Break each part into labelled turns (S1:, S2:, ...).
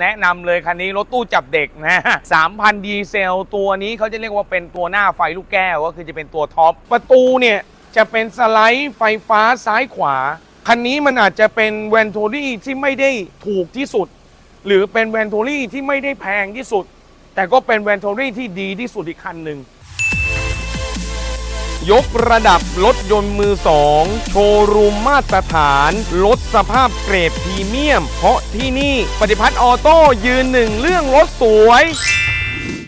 S1: แนะนำเลยคันนี้รถตู้จับเด็กนะสามพันดีเซลตัวนี้เขาจะเรียกว่าเป็นตัวหน้าไฟลูกแก้วก็คือจะเป็นตัวท็อปประตูเนี่ยจะเป็นสไลด์ไฟฟ้าซ้ายขวา คันนี้มันอาจจะเป็นแวนโทรี่ที่ไม่ได้ถูกที่สุด หรือเป็นแวนโทรี่ที่ไม่ได้แพงที่สุด แต่ก็เป็นแวนโทรี่ที่ดีที่สุดอีกคันหนึ่ง ยกระดับรถยนต์มือสองโชว์รูมมาตรฐานลดสภาพเกรดพรีเมียม เพราะที่นี่ปฏิพัฒน์ออโต้ยืนหนึ่งเรื่องรถสวย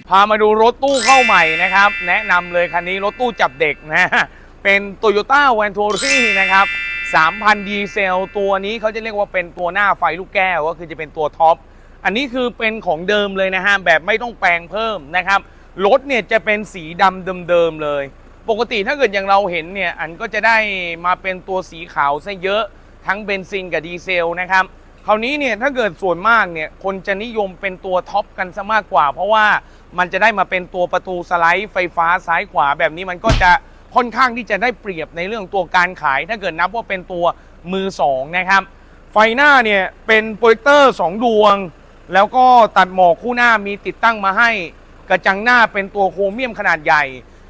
S1: พามาดูรถตู้เข้าใหม่นะครับ แนะนำเลยคันนี้รถตู้จับเด็กนะ เป็น Toyota v a n t u r i นะครับ3,000 ดีเซล ตัวนี้เขาจะเรียกว่าเป็นตัวหน้าไฟลูกแก้ว ก็คือจะเป็นตัวท็อป อันนี้คือเป็นของเดิมเลยนะฮะ แบบไม่ต้องแปลงเพิ่มนะครับ รถเนี่ยจะเป็นสีดำเดิมๆเลย ปกติถ้าเกิดอย่างเราเห็นเนี่ยอันก็จะได้มาเป็นตัวสีขาวซะเยอะทั้งเบนซินกับดีเซลนะครับคราวนี้เนี่ยถ้าเกิดส่วนมากเนี่ยคนจะนิยมเป็นตัวท็อปกันซะมากกว่า เพราะว่ามันจะได้มาเป็นตัวประตูสไลด์ไฟฟ้าซ้ายขวาแบบนี้มันก็จะค่อนข้างที่จะได้เปรียบในเรื่องตัวการขาย ถ้าเกิดนับว่าเป็นตัวมือสองนะครับไฟหน้าเนี่ยเป็นโปรเจคเตอร์2ดวง แล้วก็ตัดหมอกคู่หน้ามีติดตั้งมาให้ กระจังหน้าเป็นตัวโครเมียมขนาดใหญ่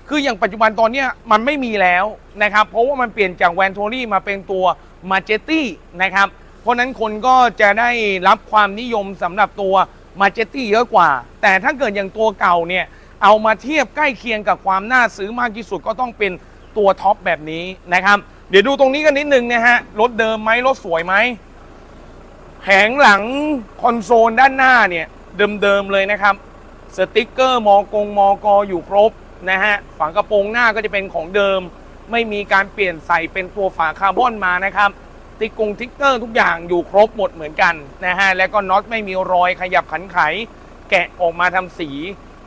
S1: คืออย่างปัจจุบันตอนเนี้ยมันไม่มีแล้วนะครับ เพราะว่ามันเปลี่ยนจากแวนโทรี่มาเป็นตัวมาเจตี้นะครับ เพราะฉะนั้นคนก็จะได้รับความนิยมสำหรับตัวมาเจตี้เยอะกว่า แต่ถ้าเกิดอย่างตัวเก่าเนี่ยเอามาเทียบใกล้เคียงกับความน่าซื้อมากที่สุดก็ต้องเป็นตัวท็อปแบบนี้นะครับ เดี๋ยวดูตรงนี้กันนิดนึงนะฮะรถเดิมไหมรถสวยไหมแผงหลังคอนโซลด้านหน้าเนี่ยเดิมๆเลยนะครับ สติกเกอร์มอกงมอกออยู่ครบ นะฮะฝากระโปรงหน้าก็จะเป็นของเดิม ไม่มีการเปลี่ยนใส่เป็นตัวฝาคาร์บอนมานะครับติกงติ๊กเกอร์ทุกอย่างอยู่ครบหมดเหมือนกันนะฮะแล้วก็น็อตไม่มีรอยขยับขันไข แกะออกมาทำสี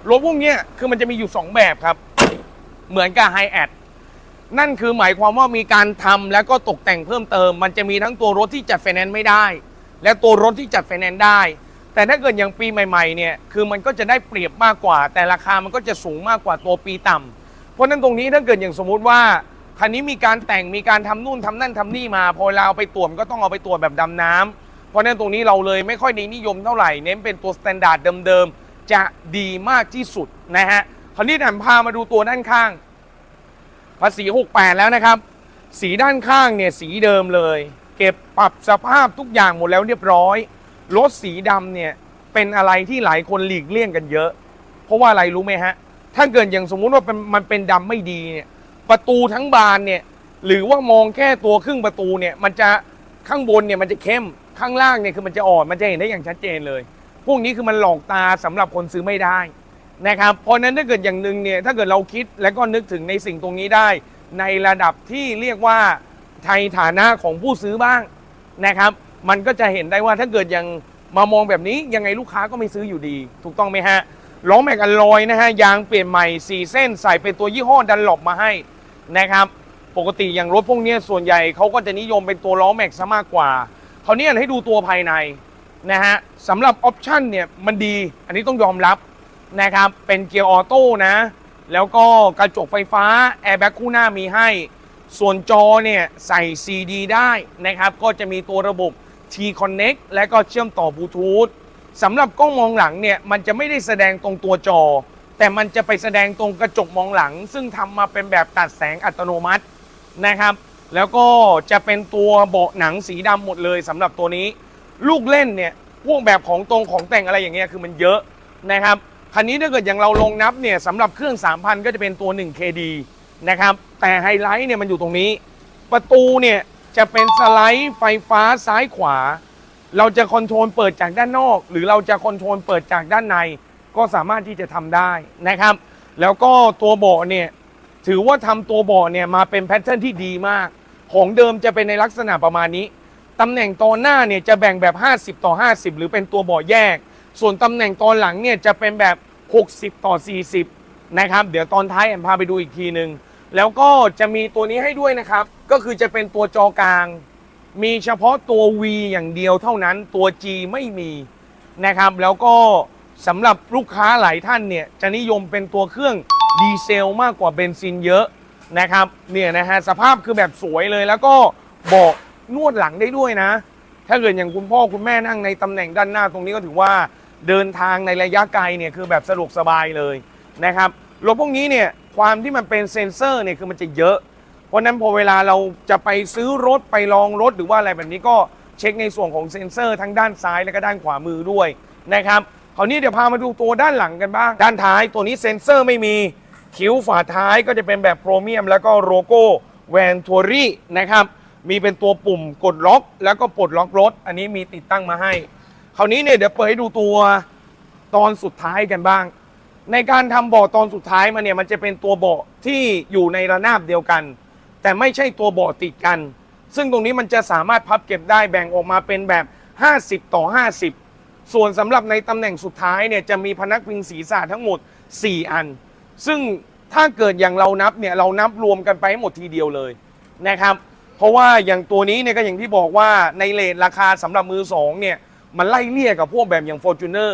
S1: รถพวกนี้คือมันจะมีอยู่ 2 แบบครับ เหมือนกับไฮแอดนั่นคือหมายความว่ามีการทำแล้วก็ตกแต่งเพิ่มเติม มันจะมีทั้งตัวรถที่จัดไฟแนนซ์ไม่ได้ และตัวรถที่จัดไฟแนนซ์ได้ แต่ถ้าเกิดอย่างปีใหม่ๆเนี่ยคือมันก็จะได้เปรียบมากกว่า แต่ราคามันก็จะสูงมากกว่าตัวปีต่ำเพราะนั้นตรงนี้ถ้าเกิดอย่างสมมุติว่าคันนี้มีการแต่งมีการทำนู่นทำนั่นทำนี่มา พอเราเอาไปตรวจมันก็ต้องเอาไปตรวจแบบดำน้ำเพราะนั้นตรงนี้เราเลยไม่ค่อยได้นิยมเท่าไหร่เน้นเป็นตัวสแตนดาร์ดเดิมๆจะดีมากที่สุดนะฮะคราวนี้ถันพามาดูตัวด้านข้าง ภาษี 68 แล้วนะครับ สีด้านข้างเนี่ยสีเดิมเลย เก็บปรับสภาพทุกอย่างหมดแล้วเรียบร้อย รถสีดำเนี่ยเป็นอะไรที่หลายคนหลีกเลี่ยงกันเยอะ เพราะว่าอะไรรู้ไหมฮะ ถ้าเกิดอย่างสมมุติว่าเป็นมันเป็นดำไม่ดีเนี่ยประตูทั้งบานเนี่ยหรือว่ามองแค่ตัวครึ่งประตูเนี่ยมันจะข้างบนเนี่ยมันจะเข้มข้างล่างเนี่ยคือมันจะอ่อนมันจะเห็นได้อย่างชัดเจนเลย พวกนี้คือมันหลอกตาสำหรับคนซื้อไม่ได้นะครับเพราะฉะนั้นถ้าเกิดอย่างหนึ่งเนี่ยถ้าเกิดเราคิดและก็นึกถึงในสิ่งตรงนี้ได้ ในระดับที่เรียกว่าไทยฐานะของผู้ซื้อบ้างนะครับ มันก็จะเห็นได้ว่าถ้าเกิดยังมามองแบบนี้ยังไงลูกค้าก็ไม่ซื้ออยู่ดี ถูกต้องไหมฮะล้อแม็กอลลอยนะฮะยางเปลี่ยนใหม่4เส้นใส่เป็นตัวยี่ห้อดันหลบมาให้นะครับปกติอย่างรถพวกนี้ส่วนใหญ่เขาก็จะนิยมเป็นตัวล้อแม็กซะมากกว่าคราวนี้ให้ดูตัวภายในนะฮะสำหรับออปชั่นเนี่ยมันดีอันนี้ต้องยอมรับนะครับเป็นเกียร์ออโต้นะ แล้วก็กระจกไฟฟ้าแอร์แบ็กคู่หน้ามีให้ ส่วนจอเนี่ยใส่ CD ได้นะครับก็จะมีตัวระบบ T Connect และก็เชื่อมต่อบลูทูธสำหรับกล้องมองหลังเนี่ยมันจะไม่ได้แสดงตรงตัวจอ แต่มันจะไปแสดงตรงกระจกมองหลัง ซึ่งทำมาเป็นแบบตัดแสงอัตโนมัตินะครับ แล้วก็จะเป็นตัวเบาะหนังสีดำหมดเลยสำหรับตัวนี้ ลูกเล่นเนี่ยพวกแบบของตรงของแต่งอะไรอย่างเงี้ยคือมันเยอะนะครับคันนี้ถ้าเกิดอย่างเราลงนับเนี่ยสำหรับเครื่อง 3,000 ก็จะเป็นตัว 1 KD นะครับแต่ไฮไลท์เนี่ยมันอยู่ตรงนี้ ประตูเนี่ย จะเป็นสไลด์ไฟฟ้าซ้ายขวา เราจะคอนโทรลเปิดจากด้านนอก หรือเราจะคอนโทรลเปิดจากด้านใน ก็สามารถที่จะทำได้นะครับ แล้วก็ตัวเบาะเนี่ย ถือว่าทำตัวเบาะเนี่ยมาเป็นแพทเทิร์นที่ดีมาก ของเดิมจะเป็นในลักษณะประมาณนี้ ตำแหน่งตอนหน้าเนี่ยจะแบ่งแบบ 50 ต่อ 50 หรือเป็นตัวเบาะแยก ส่วนตำแหน่งตอนหลังเนี่ยจะเป็นแบบ 60 ต่อ 40 นะครับ เดี๋ยวตอนท้ายแอมพาไปดูอีกทีหนึ่ง แล้วก็จะมีตัวนี้ให้ด้วยนะครับ ก็คือจะเป็นตัวจอกลาง มีเฉพาะตัว V อย่างเดียวเท่านั้นตัว G ไม่มีนะครับ แล้วก็สำหรับลูกค้าหลายท่านเนี่ย จะนิยมเป็นตัวเครื่องดีเซลมากกว่าเบนซินเยอะนะครับเนี่ยนะฮะสภาพคือแบบสวยเลยแล้วก็บอกนวดหลังได้ด้วยนะ ถ้าเกิดอย่างคุณพ่อคุณแม่นั่งในตำแหน่งด้านหน้าตรงนี้ก็ถือว่าเดินทางในระยะไกลเนี่ยคือแบบสะดวกสบายเลยนะครับรถพวกนี้เนี่ย ความที่มันเป็นเซ็นเซอร์เนี่ยคือมันจะเยอะ เพราะนั้นพอเวลาเราจะไปซื้อรถไปลองรถหรือว่าอะไรแบบนี้ก็เช็คในส่วนของเซ็นเซอร์ทั้งด้านซ้ายและก็ด้านขวามือด้วยนะครับคราวนี้เดี๋ยวพามาดูตัวด้านหลังกันบ้าง ด้านท้ายตัวนี้เซ็นเซอร์ไม่มีคิ้วฝาท้ายก็จะเป็นแบบโครเมียม แล้วก็โลโก้แวนทัวรี่นะครับมีเป็นตัวปุ่มกดล็อก แล้วก็ปลดล็อกรถ อันนี้มีติดตั้งมาให้ คราวนี้เนี่ยเดี๋ยวเปิดให้ดูตัวตอนสุดท้ายกันบ้าง ในการทำเบาะตอนสุดท้ายมาเนี่ยมันจะเป็นตัวเบาะที่อยู่ในระนาบเดียวกัน แต่ไม่ใช่ตัวเบาะติดกัน ซึ่งตรงนี้มันจะสามารถพับเก็บได้แบ่งออกมาเป็นแบบ 50 ต่อ 50 ส่วนสำหรับในตำแหน่งสุดท้ายเนี่ยจะมีพนักพิงศีรษะทั้งหมด 4 อัน ซึ่งถ้าเกิดอย่างเรานับเนี่ยเรานับรวมกันไปให้หมดทีเดียวเลยนะครับเพราะว่าอย่างตัวนี้เนี่ยก็อย่างที่บอกว่าในเลทราคาสำหรับมือสองเนี่ยมันไล่เลี่ยกับพวกแบบอย่าง f o r t u n e r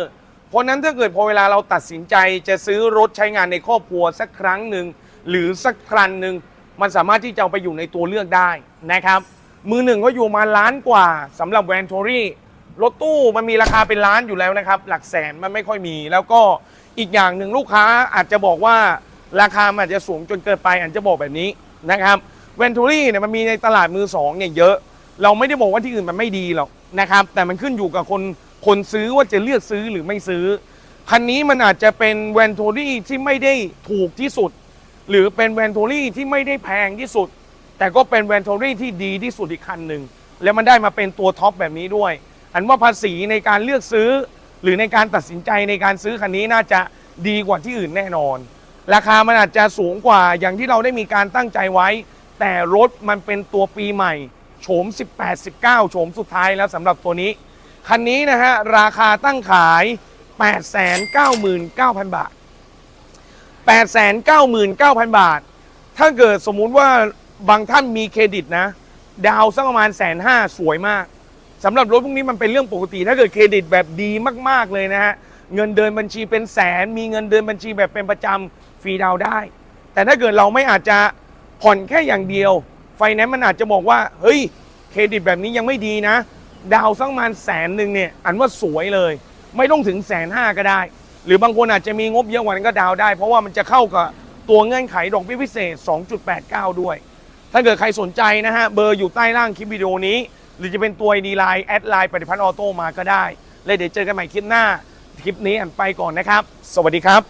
S1: เพราะนั้นถ้าเกิดพอเวลาเราตัดสินใจจะซื้อรถใช้งานในครอบครัวสักครั้งหนึ่งหรือสักครันหนึ่งมันสามารถที่จะเอาไปอยู่ในตัวเลือกได้นะครับ มือหนึ่งก็อยู่มาล้านกว่าสำหรับแวนทอรี่รถตู้มันมีราคาเป็นล้านอยู่แล้วนะครับ หลักแสนมันไม่ค่อยมี แล้วก็อีกอย่างหนึ่งลูกค้าอาจจะบอกว่าราคามันอาจจะสูงจนเกินไปอาจจะบอกแบบนี้นะครับแวนทอรี่เนี่ยมันมีในตลาดมือสองเนี่ยเยอะ เราไม่ได้บอกว่าที่อื่นมันไม่ดีหรอกนะครับ แต่มันขึ้นอยู่กับคน คนซื้อว่าจะเลือกซื้อหรือไม่ซื้อ คันนี้มันอาจจะเป็นแวนโทรี่ที่ไม่ได้ถูกที่สุด หรือเป็นแวนโทรี่ที่ไม่ได้แพงที่สุด แต่ก็เป็นแวนโทรี่ที่ดีที่สุดอีกคันหนึ่งแล้วมันได้มาเป็นตัวท็อปแบบนี้ด้วย อันว่าภาษีในการเลือกซื้อ หรือในการตัดสินใจในการซื้อคันนี้น่าจะดีกว่าที่อื่นแน่นอน ราคามันอาจจะสูงกว่าอย่างที่เราได้มีการตั้งใจไว้ แต่รถมันเป็นตัวปีใหม่โฉม 18 19โฉมสุดท้ายแล้วสำหรับตัวนี้ คันนี้นะฮะ ราคาตั้งขาย 899,000 บาท 899,000 บาท ถ้าเกิดสมมุติว่าบางท่านมีเครดิตนะ ดาวสักประมาณแสนห้าสวยมากสำหรับรถพวกนี้มันเป็นเรื่องปกติ ถ้าเกิดเครดิตแบบดีมากๆเลยนะฮะ เงินเดินบัญชีเป็นแสน มีเงินเดินบัญชีแบบเป็นประจำฟรีดาวได้ แต่ถ้าเกิดเราไม่อาจจะผ่อนแค่อย่างเดียว ไฟแนนซ์มันอาจจะบอกว่า เฮ้ย เครดิตแบบนี้ยังไม่ดีนะ ดาวสักประมาณแสนหนึ่งเนี่ยอันว่าสวยเลย ไม่ต้องถึงแสนห้าก็ได้ หรือบางคนอาจจะมีงบเยอะกว่านั้นก็ดาวได้ เพราะว่ามันจะเข้ากับตัวเงื่อนไขดอกเบี้ยพิเศษ 2.89 ด้วย ถ้าเกิดใครสนใจนะฮะเบอร์อยู่ใต้ล่างคลิปวิดีโอนี้ หรือจะเป็นตัว ID Line แอดไลน์ปฏิพัฒน์ออโต้มาก็ได้ แล้วเดี๋ยวเจอกันใหม่คลิปหน้า คลิปนี้อันไปก่อนนะครับ สวัสดีครับ